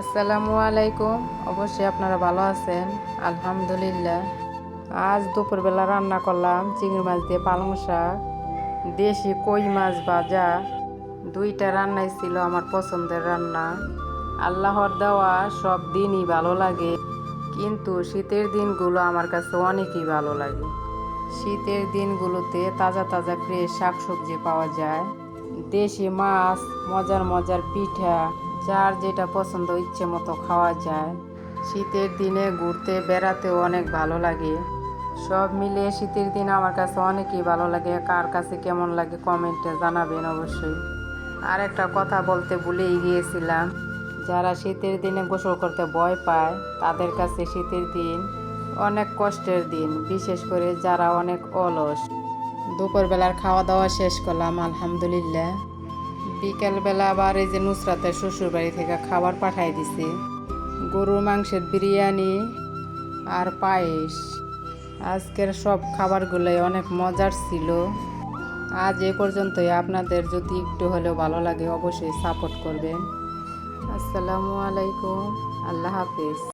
আসসালামু আলাইকুম। অবশ্যই আপনারা ভালো আছেন? আলহামদুলিল্লাহ। আজ দুপুরবেলা রান্না করলাম চিংড়ি মাছ দিয়ে পালং শাক, দেশি কই মাছ ভাজা। দুইটা রান্নাই ছিল আমার পছন্দের রান্না। আল্লাহর দেওয়া সব দিনই ভালো লাগে, কিন্তু শীতের দিনগুলো আমার কাছে অনেকই ভালো লাগে। শীতের দিনগুলোতে তাজা তাজা ফ্রেশ শাকসবজি পাওয়া যায়। দেশি মাছ, মজার মজার পিঠা যার যেটা পছন্দ ইচ্ছে মতো খাওয়া যায়। শীতের দিনে ঘুরতে, বেড়াতেও অনেক ভালো লাগে। সব মিলিয়ে শীতের দিন আমার কাছে অনেকই ভালো লাগে। কার কাছে কেমন লাগে কমেন্টে জানাবেন অবশ্যই। আর একটা কথা বলতে ভুলেই গিয়েছিলাম। যারা শীতের দিনে গোসল করতে ভয় পায়, তাদের কাছে শীতের দিন অনেক কষ্টের দিন, বিশেষ করে যারা অনেক অলস। দুপুরবেলার খাওয়া দাওয়া শেষ করলাম, আলহামদুলিল্লাহ। বিকেলবেলা আবার এই যে নুসরাতের শ্বশুর বাড়ি থেকে খাবার পাঠাই দিছে। গরুর মাংসের বিরিয়ানি আর পায়েস। আজকের সব খাবারগুলোই অনেক মজার ছিল। আজ এ পর্যন্তই। আপনাদের যদি একটু হলেও ভালো লাগে অবশ্যই সাপোর্ট করবেন। আসসালামু আলাইকুম। আল্লাহ হাফিজ।